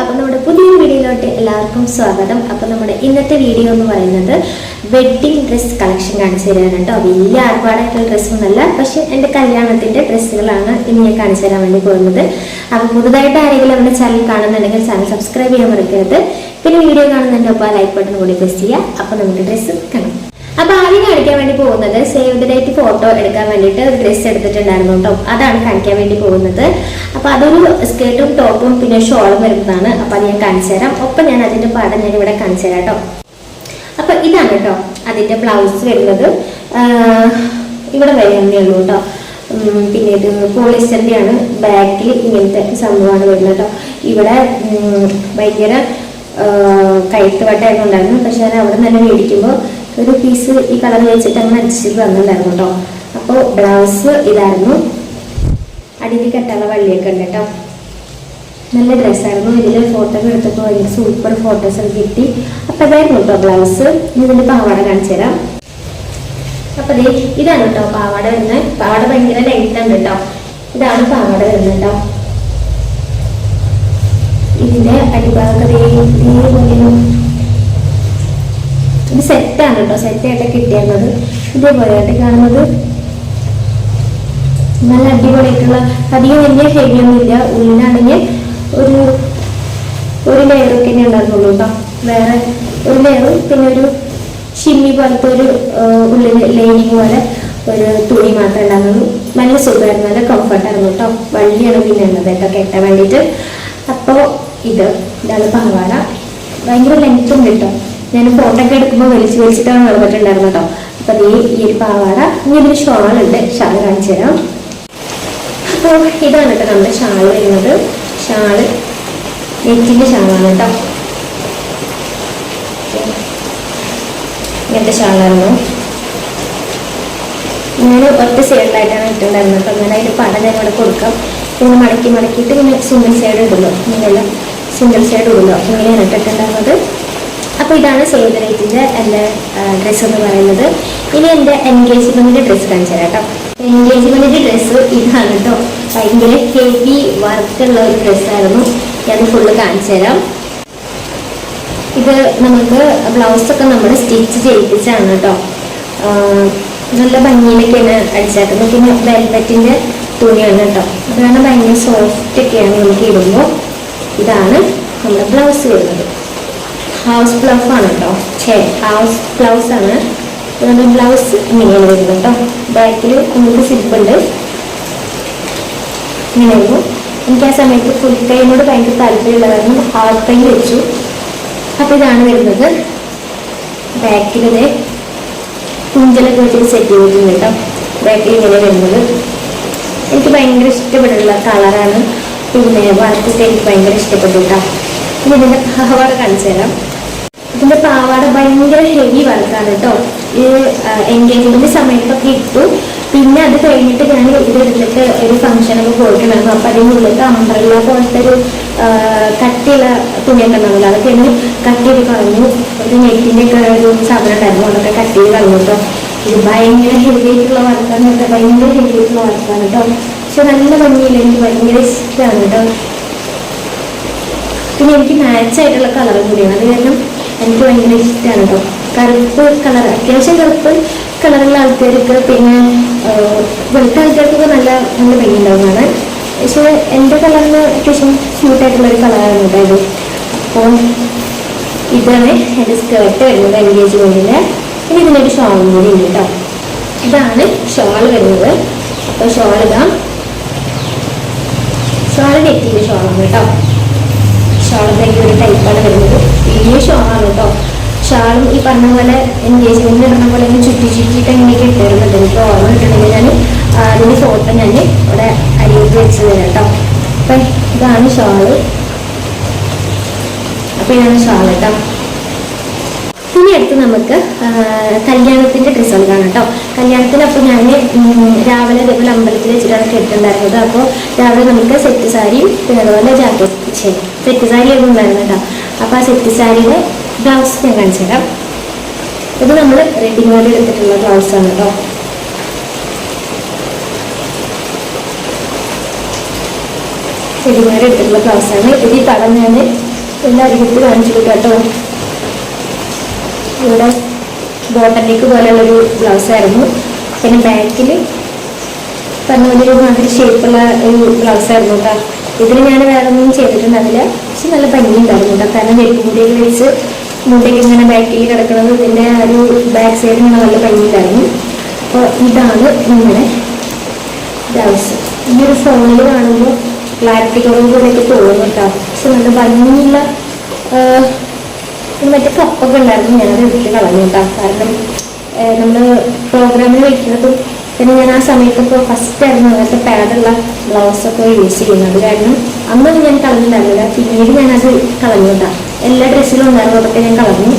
അപ്പോൾ നമ്മുടെ പുതിയ വീഡിയോയിലോട്ട് എല്ലാവർക്കും സ്വാഗതം. അപ്പോൾ നമ്മുടെ ഇന്നത്തെ വീഡിയോ എന്ന് പറയുന്നത് വെഡ്ഡിംഗ് ഡ്രസ്സ് കളക്ഷൻ കാണിച്ചു തരാണ് കേട്ടോ. വലിയ ആർഭാടായിട്ടുള്ള ഡ്രസ്സൊന്നുമല്ല പക്ഷെ എന്റെ കല്യാണത്തിന്റെ ഡ്രസ്സുകളാണ് ഇനി ഞാൻ കാണിച്ചു തരാൻ വേണ്ടി പോകുന്നത്. അപ്പോൾ പുതുതായിട്ട് ആരെങ്കിലും നമ്മുടെ ചാനൽ കാണുന്നുണ്ടെങ്കിൽ ചാനൽ സബ്സ്ക്രൈബ് ചെയ്യാൻ മറക്കരുത്. പിന്നെ വീഡിയോ കാണുന്നതിന്റെ ഒപ്പം ലൈക്ക് ബട്ടൺ കൂടി പ്രസ് ചെയ്യുക. അപ്പോൾ നമുക്ക് ഡ്രസ്സ് കാണാം. അപ്പൊ ആദ്യം കാണിക്കാൻ വേണ്ടി പോകുന്നത് സേവ് ദ ഡേറ്റ് ഫോട്ടോ എടുക്കാൻ വേണ്ടിയിട്ട് ഒരു ഡ്രസ്സ് എടുത്തിട്ടുണ്ടായിരുന്നു കേട്ടോ. അതാണ് കാണിക്കാൻ വേണ്ടി പോകുന്നത്. അപ്പൊ അതൊരു സ്കേർട്ടും ടോപ്പും പിന്നെ ഷോളും വരുന്നതാണ്. അപ്പൊ അത് ഞാൻ കാണിച്ചു തരാം. ഒപ്പം ഞാൻ അതിന്റെ പടം ഞാൻ ഇവിടെ കാണിച്ചു തരാം കേട്ടോ. അപ്പൊ ഇതാണ് കേട്ടോ അതിന്റെ ബ്ലൗസ് വരുന്നത്. ഇവിടെ വരുന്നേ ഉള്ളൂ കേട്ടോ. പിന്നെ ഇത് പോളിസ്റ്ററിന്റെ ആണ്. ബാക്കിൽ ഇങ്ങനത്തെ സംഭവമാണ് വരുന്നത് കേട്ടോ. ഇവിടെ ഭയങ്കര കൈത്തുവട്ടായിട്ടുണ്ടായിരുന്നു ഉണ്ടായിരുന്നു. പക്ഷെ ഞാൻ അവിടെ നിന്ന് തന്നെ മേടിക്കുമ്പോൾ ഒരു പീസ് ഈ കളർ വെച്ചിട്ട് അങ്ങനെ അടിച്ചിട്ട് തന്നിട്ടുണ്ടായിരുന്നു കേട്ടോ അപ്പോൾ ബ്ലൗസ് ഇതായിരുന്നു. അടിയിൽ കെട്ടാനുള്ള വള്ളിയൊക്കെ ഉണ്ട് കേട്ടോ നല്ല ഡ്രസ്സായിരുന്നു ഇതിൽ ഫോട്ടോ എടുത്തപ്പോൾ ഭയങ്കര സൂപ്പർ ഫോട്ടോസ് ഒക്കെ കിട്ടി. അപ്പം അതായിരുന്നു കേട്ടോ ബ്ലൗസ് ഇതിന്റെ പാവാട കാണിച്ചു തരാം. അപ്പൊ ദേ ഇതാണ് കേട്ടോ പാവാട വരുന്നത്. പാവാട ഭയങ്കര ആണ് കേട്ടോ ഇതാണ് പാവാട വരുന്നത് കേട്ടോ ഇതിന്റെ അടിഭാഗത്ത് ദേ ഇതേപോലെ ഇത് സെറ്റാണ് കേട്ടോ. സെറ്റായിട്ട് കിട്ടിയിരുന്നത് ഇതേപോലെയായിട്ട് കാണുന്നത്. നല്ല അടിപൊളിയായിട്ടുള്ള അധികം വലിയ ഹെവിയൊന്നുമില്ല ഉള്ളിലാണെങ്കിൽ ഒരു ഒരു ലെയറൊക്കെ തന്നെ ഉണ്ടായിരുന്നുള്ളൂ കേട്ടോ. വേറെ ഒരു ലെയറും പിന്നെ ഒരു ഷിമ്മി പോലത്തെ ഒരു ഉള്ളിൽ ലൈനിങ് പോലെ ഒരു തുണി മാത്രമേ ഉണ്ടായിരുന്നുള്ളൂ നല്ല സുഖമായിരുന്നു. നല്ല കംഫർട്ടായിരുന്നു കേട്ടോ. വള്ളിയാണ് പിന്നെ ഉള്ളത് കേട്ടോ. കെട്ടാൻ വേണ്ടിയിട്ട്. അപ്പോൾ ഇത് ഇതാണ് പാവാട ഭയങ്കര ലെങ്ത്തും കേട്ടോ. ഞാൻ ഫോട്ടോ ഒക്കെ എടുക്കുമ്പോൾ വലിച്ചു വലിച്ചിട്ടാണ് നടന്നിട്ടുണ്ടായിരുന്നു കേട്ടോ അപ്പൊ നീ ഈ ഒരു പാവാട ഇനി ഇതിന് ഉണ്ട്. ഷാൾ കാണിച്ചു തരാം. അപ്പോൾ ഇതാണ് കേട്ടോ നമ്മുടെ ഷാൾ വരുന്നത്. ഷാൾ നെറ്റിന്റെ ഷാളാണ് കേട്ടോ ഇങ്ങനത്തെ ഷാളായിരുന്നു ഞാൻ ഒറ്റ സൈഡിലായിട്ടാണ് ഇട്ടുണ്ടായിരുന്നത് അപ്പം അങ്ങനെ അതിന്റെ പടം ഞാൻ ഇവിടെ കൊടുക്കാം. ഇങ്ങനെ മടക്കി മടക്കിയിട്ട് ഇങ്ങനെ സിംഗിൾ സൈഡ് ഇടുന്നു. ഇങ്ങനെ സിംഗിൾ സൈഡ് ഇടുന്നു. ഇങ്ങനെ ഇട്ടിട്ടുണ്ടായിരുന്നത്. അപ്പോൾ ഇതാണ് സേവ് ദ റേറ്റിന്റെ എന്റെ ഡ്രസ്സ് എന്ന് പറയുന്നത്. ഇനി എന്റെ എൻഗേജ്മെന്റിന്റെ ഡ്രസ്സ് കാണിച്ചു കേട്ടോ. എൻഗേജ്മെന്റിന്റെ ഡ്രസ്സ് ഇതാണ് കേട്ടോ. ഭയങ്കര ഹെവി വർക്കുള്ള ഒരു ഡ്രസ്സായിരുന്നു ഞാൻ ഫുള്ള് കാണിച്ചു തരാം. ഇത് നമുക്ക് ബ്ലൗസൊക്കെ നമ്മൾ സ്റ്റിച്ച് ചെയ്യിപ്പിച്ചാണ് കേട്ടോ. നല്ല ഭംഗിയിലൊക്കെയാണ് അടിച്ചേക്കുന്നത്. പിന്നെ വെൽവെറ്റിന്റെ തുണിയാണ് കേട്ടോ. അതാണ് ഭയങ്കര സോഫ്റ്റ് ഒക്കെയാണ് നമുക്ക് ഇടുമ്പോൾ. ഇതാണ് നമ്മുടെ ബ്ലൗസ് വരുന്നത്. ഹൗസ് ബ്ലൗസ് ആണ് കേട്ടോ ഛേ ഹൗസ് ബ്ലൗസ് ആണ്. അതുകൊണ്ട് ബ്ലൗസ് ഇങ്ങനെയാണ് വരുന്നത് കേട്ടോ ബാക്കിൽ നമുക്ക് സിപ്പുണ്ട് ഇങ്ങനെയായിരുന്നു എനിക്ക് ആ സമയത്ത് ഫുൾ കൈനോട് ഭയങ്കര താല്പര്യമുള്ള കാരണം ഹാഫ് കൈ വെച്ചു. അപ്പോൾ ഇതാണ് വരുന്നത്. ബാക്കിലത് കുഞ്ചലൊക്കെ വെച്ചിട്ട് സെറ്റ് ചെയ്തിട്ടുണ്ട് കേട്ടോ ബാക്കിൽ ഇങ്ങനെ വരുന്നത്. എനിക്ക് ഭയങ്കര ഇഷ്ടപ്പെട്ടുള്ള കളറാണ് പിന്നെ വർക്കൊക്കെ എനിക്ക് ഭയങ്കര ഇഷ്ടപ്പെട്ടു കേട്ടോ ഇനി ഇതിന്റെ പാവാട കാണിച്ചു തരാം. ഇതിന്റെ പാവാട ഭയങ്കര ഹെവി വർക്കാണ് കേട്ടോ ഈ എൻഗേജ്മെന്റ് സമയത്തൊക്കെ ഇട്ടു. പിന്നെ അത് കഴിഞ്ഞിട്ട് ഞാൻ ഇത് എടുത്തിട്ട് ഒരു ഫംഗ്ഷനൊക്കെ പോയിട്ടുണ്ടായിരുന്നു. അപ്പൊ അതിനുള്ളിലത്തെ അംബ്രല്ല പോലത്തെ ഒരു കട്ടിയുള്ള തുണിയൊക്കെ ഉണ്ടാവില്ല അതൊക്കെ ഒന്ന് കട്ട് ചെയ്ത് കളഞ്ഞു. ഒരു നെറ്റിന്റെ ഒക്കെ ഒരു സാധനം ഉണ്ടായിരുന്നു. അതൊക്കെ കട്ട് ചെയ്ത് കളഞ്ഞു കേട്ടോ ഇത് ഭയങ്കര ഹെവി ആയിട്ടുള്ള വർക്കാണ് കേട്ടോ ഭയങ്കര ഹെവി ആയിട്ടുള്ള വർക്കാണ് കേട്ടോ പക്ഷെ നല്ല ഭംഗിയില്ല. എനിക്ക് ഭയങ്കര ഇഷ്ടമാണ് കേട്ടോ പിന്നെ എനിക്ക് മാച്ച് ആയിട്ടുള്ള കളർ കൂടിയാണ്. അത് കാരണം എനിക്ക് ഭയങ്കര ഇഷ്ടമാണ് കേട്ടോ കറുപ്പ് കളർ അത്യാവശ്യം കറുപ്പ് കളറുള്ള ആൾക്കാർക്ക് പിന്നെ വെളുത്ത ആൾക്കാർക്കൊക്കെ നല്ല നല്ല ഭംഗി ഉണ്ടാവുന്നതാണ് പക്ഷേ എന്റെ കളറിന് അത്യാവശ്യം ക്യൂട്ടായിട്ടുള്ള ഒരു കളറാണ് ഇത്. അപ്പോൾ ഇതാണ് എന്റെ സ്കേർട്ട് വരുന്നത് എൻഗേജ്മെന്റിന്റെ പിന്നെ ഇതിനൊരു ഷോളും കൂടി ഉണ്ട് കേട്ടോ ഇതാണ് ഷോൾ വരുന്നത്. അപ്പോൾ ഷോൾ ഇതാ. ഷോൾ നെറ്റിന്റെ ഷോളാണ് കേട്ടോ ഷാളിന്റെ ഒരു ടൈപ്പാണ് വരുന്നത്. വലിയ ഷോളാണ് കേട്ടോ. ഷാളും ഈ പറഞ്ഞ പോലെ എൻഗേജ്മെന്റ് ഇടുന്ന പോലെ എന്നെ ചുറ്റി ചുറ്റിയിട്ട് ഇങ്ങനെയൊക്കെ ഇട്ടിരുന്നുണ്ട് എനിക്ക് ഓർമ്മ കിട്ടണമെങ്കിൽ ഞാൻ അതിന്റെ ഫോട്ടോ ഞാൻ ഇവിടെ അരിയിട്ട് വെച്ച് തരാം കേട്ടോ. അപ്പം ഇതാണ് ഷാൾ. അപ്പം ഇതാണ് ഷാൾ കേട്ടോ. ഇനി അടുത്ത് നമുക്ക് കല്യാണത്തിന്റെ ഡ്രസ്സുകൾ കാണാം കേട്ടോ. കല്യാണത്തിന് അപ്പോൾ ഞാൻ രാവിലെ ഇതേപോലെ അമ്പലത്തിൽ വെച്ചിട്ടാണ് കേട്ടിട്ടുണ്ടായിരുന്നത്. അപ്പോൾ രാവിലെ നമുക്ക് സെറ്റ് സാരിയും പിന്നെ അതുപോലെ ജാക്കറ്റ് സെറ്റ് സാരി ഒന്നും ഉണ്ടായിരുന്നു അപ്പോൾ ആ സെറ്റ് സാരിയുടെ ബ്ലൗസ് ഞാൻ കാണിച്ചു തരാം. ഇത് നമ്മൾ റെഡിമേഡ് എടുത്തിട്ടുള്ള ബ്ലൗസാണ് കേട്ടോ. റെഡിമേഡ് എടുത്തിട്ടുള്ള ബ്ലൗസാണ് ഇത് കടം ഞാൻ എല്ലാവരും അരികത്ത് കാണിച്ചു കേട്ടോ. ഇവിടെ ബോട്ടനിക്ക് പോലെയുള്ളൊരു ബ്ലൗസായിരുന്നു പിന്നെ ബാക്കിൽ പറഞ്ഞ ഒരു മാതിരി ഷേപ്പുള്ള ഒരു ബ്ലൗസായിരുന്നു കേട്ടോ. ഇതിന് ഞാൻ വേറെ ഒന്നും ചെയ്തിട്ടുണ്ട് അതിൽ പക്ഷെ നല്ല ഭംഗിയുണ്ടായിരുന്നു ഉണ്ടായിരുന്നു കാരണം വെട്ടുമുടിയൊക്കെ വെച്ച് മുട്ടയ്ക്ക് ഇങ്ങനെ ബാക്കിൽ കിടക്കുന്നത് ഇതിന്റെ ഒരു ബാക്ക് സൈഡിൽ ഇങ്ങനെ നല്ല ഭംഗിയുണ്ടായിരുന്നു. അപ്പോൾ ഇതാണ് നമ്മുടെ ബ്ലൗസ് ഈ ഒരു ഫോണിൽ കാണുമ്പോൾ ക്ലാരിറ്റി കുറവ് പോലെയൊക്കെ തോന്നും കേട്ടോ. പക്ഷെ നല്ല ഭംഗിയുള്ള മറ്റേ കപ്പൊക്കെ ഉണ്ടായിരുന്നു. ഞാനത് എടുത്ത് കളഞ്ഞു കേട്ടോ. കാരണം നമ്മൾ പ്രോഗ്രാമിൽ വയ്ക്കുന്നതും പിന്നെ ഞാൻ ആ സമയത്ത് ഇപ്പോൾ ഫസ്റ്റ് ആയിരുന്നു അങ്ങനത്തെ പാഡുള്ള ബ്ലൗസൊക്കെ യൂസ് ചെയ്യുന്നത്. കാരണം അന്നൊന്നും ഞാൻ കളഞ്ഞിട്ടുണ്ടായിരുന്നില്ല. പിന്നീട് ഞാനത് കേട്ടോ എല്ലാ ഡ്രസ്സിലും ഉണ്ടായിരുന്നു. അതൊക്കെ ഞാൻ കളഞ്ഞു.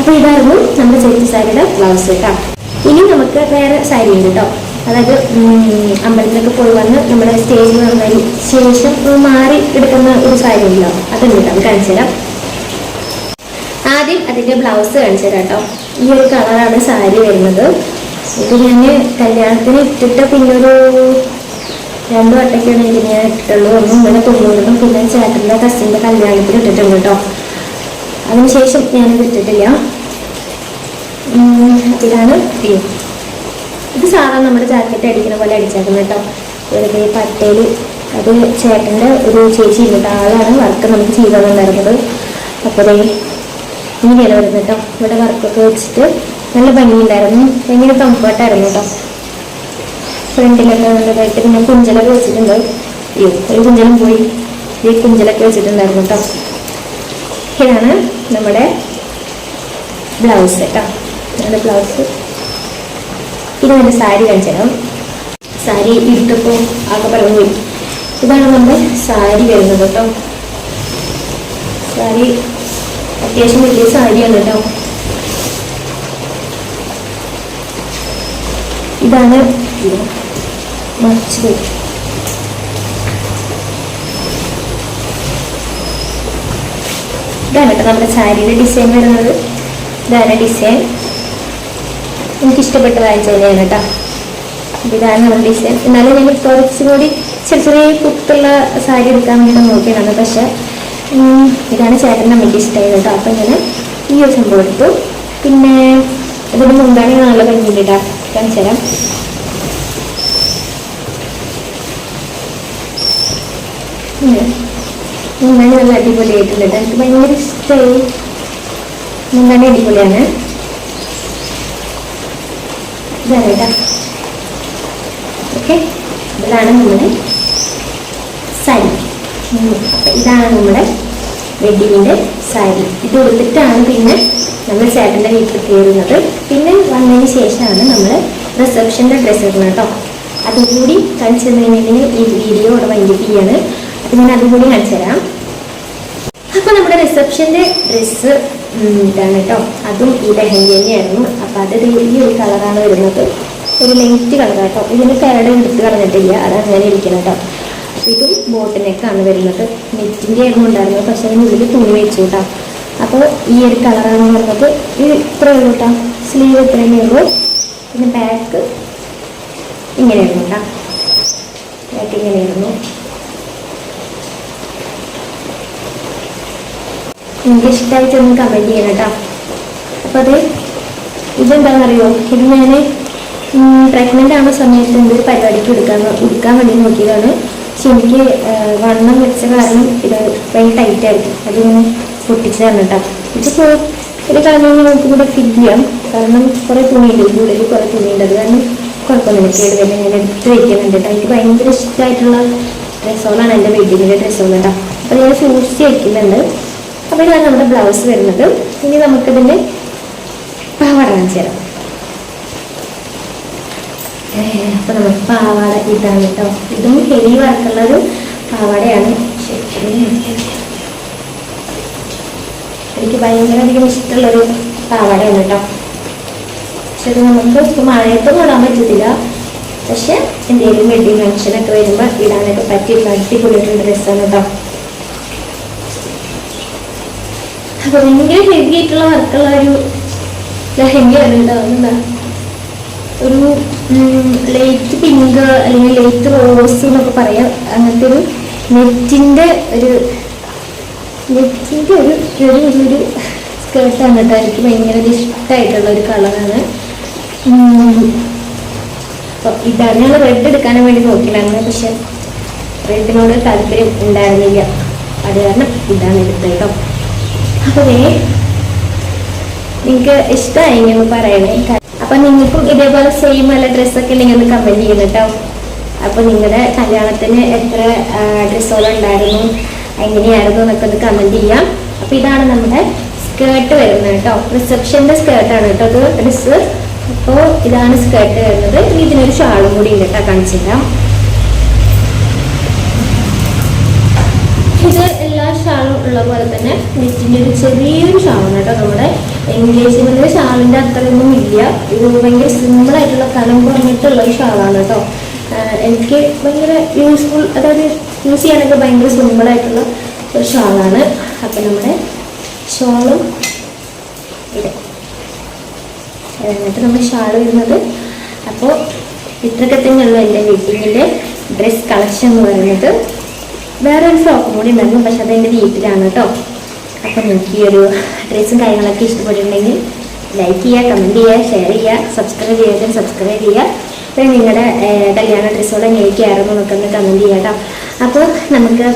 അപ്പോൾ ഇതായിരുന്നു നമ്മുടെ ചേച്ചി സാരിയുടെ ബ്ലൗസ് കേട്ടോ. ഇനി നമുക്ക് വേറെ സാരി ഉണ്ട് കേട്ടോ. അതായത് അമ്പലത്തിലൊക്കെ പോയി വന്ന് നമ്മുടെ സ്റ്റേജിൽ വന്നതിന് ശേഷം മാറി എടുക്കുന്ന ഒരു സാരി ഉണ്ടല്ലോ. അതുണ്ട് കേട്ടോ. കാണിച്ചു തരാം. ആദ്യം അതിന്റെ ബ്ലൗസ് കാണിച്ചു തരാം കേട്ടോ. ഈ ഒരു കളറാണ് സാരി വരുന്നത്. ഇത് ഞാൻ കല്യാണത്തിന് ഇട്ടിട്ട് പിന്നെ ഒരു രണ്ടു വട്ടൊക്കെയാണ് എനിക്ക് ഞാൻ ഇട്ടിട്ടുള്ളൂ ഒന്നും ഇങ്ങനെ തൊണ്ണൂറിനും പിന്നെ ചേട്ടന്റെ കസിന്റെ കല്യാണത്തിന് ഇട്ടിട്ടുണ്ട് കേട്ടോ. അതിനുശേഷം ഞാനിത് ഇട്ടിട്ടില്ല. ഇതാണ് ഇത് സാധാരണ നമ്മുടെ ജാക്കറ്റ് അടിക്കുന്ന പോലെ അടിച്ചേക്കുന്നത് കേട്ടോ. വെറുതെ പട്ടേൽ അത് ചേട്ടന്റെ ഒരു ചേച്ചി ഉണ്ട്. ആളാണ് വർക്ക് നമുക്ക് ചെയ്തു തന്നിരുന്നത് അപ്പോൾ ഇങ്ങനെയാണ് വരുന്നത് കേട്ടോ. ഇവിടെ വർക്കൊക്കെ വെച്ചിട്ട് നല്ല ഭംഗിയുണ്ടായിരുന്നു. ഭയങ്കര കംഫർട്ടായിരുന്നു കേട്ടോ ഫ്രണ്ടിലൊക്കെ നല്ലതായിട്ട് പിന്നെ കുഞ്ചലൊക്കെ വെച്ചിട്ടുണ്ട്. അയ്യോ ഒരു കുഞ്ചലും പോയി. ഈ കുഞ്ചലൊക്കെ വെച്ചിട്ടുണ്ടായിരുന്നു കേട്ടോ ഇതാണ് നമ്മുടെ ബ്ലൗസ് കേട്ടോ നമ്മുടെ ബ്ലൗസ് ഇനി നമ്മുടെ സാരി കാണിച്ചു സാരി ഇട്ടപ്പോൾ ആകെ പറഞ്ഞു പോയി. ഇതാണ് നമ്മുടെ സാരി വരുന്നത് കേട്ടോ സാരി അത്യാവശ്യം വലിയ സാരിയാണ് കേട്ടോ ഇതാണ് ഇതാണ് കേട്ടോ നമ്മുടെ സാരിയുടെ ഡിസൈൻ വരുന്നത്. ഇതാണ് ഡിസൈൻ എനിക്ക് ഇഷ്ടപ്പെട്ടതായ തന്നെയാണ് കേട്ടോ ഇതാണ് നമ്മുടെ ഡിസൈൻ എന്നാലും ഞാൻ കുറച്ചും കൂടി ചെറിയ ചെറിയ കുത്തുള്ള സാരി എടുക്കാൻ വേണ്ടി നോക്കിയതാണ്. പക്ഷെ ഇതാണ് ചേട്ടൻ അമ്മയ്ക്ക് ഇഷ്ടമായത് കേട്ടോ അപ്പം ഞാൻ ഈ ഒരു സംഭവം എടുത്തു. പിന്നെ ഇതിന് മുന്താണി നല്ല ഭംഗിയുണ്ട് കേട്ടോ കാണിച്ചു തരാം നല്ല അടിപൊളിയായിട്ടുണ്ട് കേട്ടോ. എനിക്ക് ഭയങ്കര ഇഷ്ടമായി മുന്താണി അടിപൊളിയാണ്. ഇതാണ് കേട്ടോ. ഓക്കെ. ഇതാണ് നമ്മുടെ സാരി. അപ്പം ഇതാണ് നമ്മുടെ വെഡിങ്ങിന്റെ സാരി ഇത് ഉടുത്തിട്ടാണ് പിന്നെ നമ്മൾ ചേട്ടന്റെ വീട്ടിൽ കയറുന്നത്. പിന്നെ വന്നതിന് ശേഷമാണ് നമ്മൾ റിസപ്ഷന്റെ ഡ്രസ്സ് ഇടുന്നത് കേട്ടോ. അതുകൂടി കാണിച്ചു തന്നിട്ടുണ്ടെങ്കിൽ ഈ വീഡിയോ ഇവിടെ വൈകിട്ട് ചെയ്യാണ് അപ്പം ഞാൻ അതും കൂടി കാണിച്ചു തരാം. അപ്പോൾ നമ്മുടെ റിസപ്ഷന്റെ ഡ്രസ്സ് ഇതാണ് കേട്ടോ. അതും ഈ ലഹങ്ക തന്നെയായിരുന്നു. അപ്പോൾ അത് ഈ ഒരു കളറാണ് വരുന്നത്. ഒരു ലൈറ്റ് കളർ കേട്ടോ. ഇതിന് പേരുടെ എടുത്ത് കളഞ്ഞിട്ടില്ല അത് അങ്ങനെ ഇരിക്കണം കേട്ടോ. ഇതും ബോട്ടിനേക്കാണ് വരുന്നത്. നെറ്റിന്റെ ആയിരുന്നു ഉണ്ടായിരുന്നത് പക്ഷെ അതിനുള്ളിൽ തുണി വെച്ചു കേട്ടോ അപ്പോൾ ഈ ഒരു കളറാണ് വരുന്നത്. ഇത് ഇത്രയേ ഉള്ളൂ സ്ലീവ് ഇത്രയേ ഉള്ളൂ. പിന്നെ ബാക്ക് ഇങ്ങനെയായിരുന്നു കേട്ടോ ബാക്ക് ഇങ്ങനെയായിരുന്നു. എനിക്ക് ഇഷ്ടമായിട്ടൊന്ന് കമന്റ് ചെയ്യണം കേട്ടോ അപ്പോൾ അത് ഇതെന്താണെന്നറിയോ? ഇത് ഞാൻ പ്രഗ്നന്റ് ആവുന്ന സമയത്ത് എന്തൊരു പരിപാടിക്ക് എടുക്കാൻ എടുക്കാൻ വേണ്ടി നോക്കിയതാണ്. എനിക്ക് വണ്ണം വെച്ച കാരണം ഇത് ഭയങ്കര ടൈറ്റ് ആയിരിക്കും അതിങ്ങനെ പൊട്ടിച്ചു തന്നിട്ടാ ഇതിപ്പോൾ ഒരു കാര്യം നമുക്ക് കൂടെ ഫിറ്റ് ചെയ്യാം കാരണം കുറേ തുണിയുണ്ട് ഇതിന്റെ ഉള്ളിൽ കുറേ തുണിയുണ്ട്. അത് കാരണം കുഴപ്പമൊന്നും കേട് തന്നെ ഞാൻ എടുത്ത് വയ്ക്കുന്നുണ്ട് എനിക്ക് ഭയങ്കര ഇഷ്ടമായിട്ടുള്ള ഡ്രസ്സുകളാണ് എന്റെ വെഡിങ്ങിന്റെ ഡ്രസ്സുകൾ കേട്ടോ അപ്പോൾ ഞാൻ സൂക്ഷിച്ച് വയ്ക്കുന്നുണ്ട് അപ്പോൾ ഇതാണ് നമ്മുടെ ബ്ലൗസ് വരുന്നത്. ഇനി നമുക്കിതിന്റെ പാവാട തരാം അപ്പോൾ നമ്മൾ പാവാട ഇതാണ് കേട്ടോ ഇതും ഹെവി വർക്കുള്ളൊരു പാവാടയാണ്. ശരിക്കും എനിക്ക് ഭയങ്കര അധികം ഇഷ്ടമുള്ളൊരു പാവാടയാണ് കേട്ടോ പക്ഷെ ഇത് നമുക്ക് ഇപ്പോൾ മഴയത്തൊന്നും ഇടാൻ പറ്റത്തില്ല. പക്ഷെ എന്തെങ്കിലും വെഡിങ് ഫംഗ്ഷനൊക്കെ വരുമ്പോൾ ഇടാനൊക്കെ പറ്റിയിട്ടുള്ള അടിപൊളിയായിട്ടുള്ള ഡ്രസ്സാണ് കേട്ടോ അപ്പൊ ഭയങ്കര ഹെവി ആയിട്ടുള്ള വർക്കുള്ള ഒരു ലെഹങ്കയാണ് ഉണ്ടാവുന്നത് ഒരു ലൈറ്റ് പിങ്ക് അല്ലെങ്കിൽ ലൈറ്റ് റോസ് എന്നൊക്കെ പറയാം. അങ്ങനത്തെ ഒരു നെറ്റിന്റെ ഒരു നെറ്റിന്റെ ഒരു ഒരു ഒരു സ്കേർട്ട് സ്കേർട്ടാണ് കേട്ടോ. എനിക്ക് ഭയങ്കര ഇഷ്ടമായിട്ടുള്ള ഒരു കളറാണ് അപ്പോൾ ഇതാണ് ഞങ്ങൾ റെഡ് എടുക്കാനും വേണ്ടി നോക്കിയിട്ടാണ് പക്ഷെ റെഡിനോട് താല്പര്യം ഉണ്ടായിരുന്നില്ല. അത് കാരണം ഇതാണ് എടുത്തത് അപ്പോൾ നിങ്ങൾക്ക് ഇഷ്ടമായി ഞങ്ങൾ പറയണേ. അപ്പൊ നിങ്ങൾക്കും ഇതേപോലെ സെയിം നല്ല ഡ്രസ്സൊക്കെ നിങ്ങൾ ഒന്ന് കമന്റ് ചെയ്യണം കേട്ടോ. അപ്പൊ നിങ്ങളുടെ കല്യാണത്തിന് എത്ര ഡ്രസ്സുകൾ ഉണ്ടായിരുന്നു എങ്ങനെയായിരുന്നു എന്നൊക്കെ ഒന്ന് കമന്റ് ചെയ്യാം. അപ്പൊ ഇതാണ് നമ്മുടെ സ്കേർട്ട് വരുന്നത് കേട്ടോ. റിസപ്ഷന്റെ ആണ് കേട്ടോ അത് ഡ്രസ്സ് അപ്പോൾ ഇതാണ് സ്കേർട്ട് വരുന്നത്. ഇതിനൊരു ഷാളും കൂടി ഉണ്ട് കേട്ടോ കാണിച്ചിട്ടാം ഇത് എല്ലാ ഷാളും ഉള്ള പോലെ തന്നെ നെറ്റിന്റെ ഒരു ചെറിയൊരു ഷാളാണ് കേട്ടോ നമ്മുടെ എൻഗേജ്മെന്റ് ഷാളിന്റെ അത്രയൊന്നും ഇല്ല. ഇത് ഭയങ്കര സിമ്പിൾ ആയിട്ടുള്ള കനം കുറഞ്ഞിട്ടുള്ള ഒരു ഷാളാണ് കേട്ടോ. എനിക്ക് ഭയങ്കര യൂസ്ഫുൾ അതായത് യൂസ് ചെയ്യാനൊക്കെ ഭയങ്കര സിമ്പിൾ ആയിട്ടുള്ള ഒരു ഷാളാണ്. അപ്പം നമ്മുടെ ഷോളും ഇത് എന്നിട്ട് നമ്മുടെ ഷാൾ വരുന്നത്. അപ്പോൾ ഇത്രയൊക്കെ തന്നെയുള്ളൂ എന്റെ വീട്ടിലെ ഡ്രസ് കളക്ഷൻ എന്ന് പറയുന്നത്. വേറെ ഒരു ഫ്രോക്കും കൂടി ഉണ്ടായിരുന്നു പക്ഷെ അത് എന്റെ വീട്ടിലാണ് കേട്ടോ. അപ്പം നിങ്ങൾക്ക് ഈ ഒരു ഡ്രസ്സും കാര്യങ്ങളൊക്കെ ഇഷ്ടപ്പെട്ടിട്ടുണ്ടെങ്കിൽ ലൈക്ക് ചെയ്യുക കമന്റ് ചെയ്യുക ഷെയർ ചെയ്യുക സബ്സ്ക്രൈബ് ചെയ്യുക സബ്സ്ക്രൈബ് ചെയ്യുക. പിന്നെ നിങ്ങളുടെ കല്യാണ ഡ്രസ്സുകൾ എങ്ങനെയൊക്കെയായിരുന്നു നമുക്കൊന്ന് കമന്റ് ചെയ്യുക കേട്ടോ. അപ്പോൾ നമുക്ക്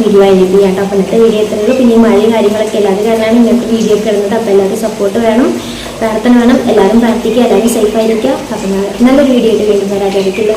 വീഡിയോ എഡിറ്റ് ചെയ്യാം കേട്ടോ. അപ്പോൾ ഇന്നത്തെ വീഡിയോ എത്തുന്നത് പിന്നെ മഴയും കാര്യങ്ങളൊക്കെ അത് കാരണമാണ് ഇങ്ങനത്തെ വീഡിയോ ഒക്കെ ഇടുന്നത്. അപ്പോൾ എല്ലാവരും സപ്പോർട്ട് വേണം പ്രാർത്ഥന വേണം. എല്ലാവരും പ്രാർത്ഥിക്കുക എല്ലാവരും സേഫ് ആയിരിക്കുക. അപ്പം നല്ലൊരു വീഡിയോ ആയിട്ട് വീണ്ടും വരാതിരിക്കില്ല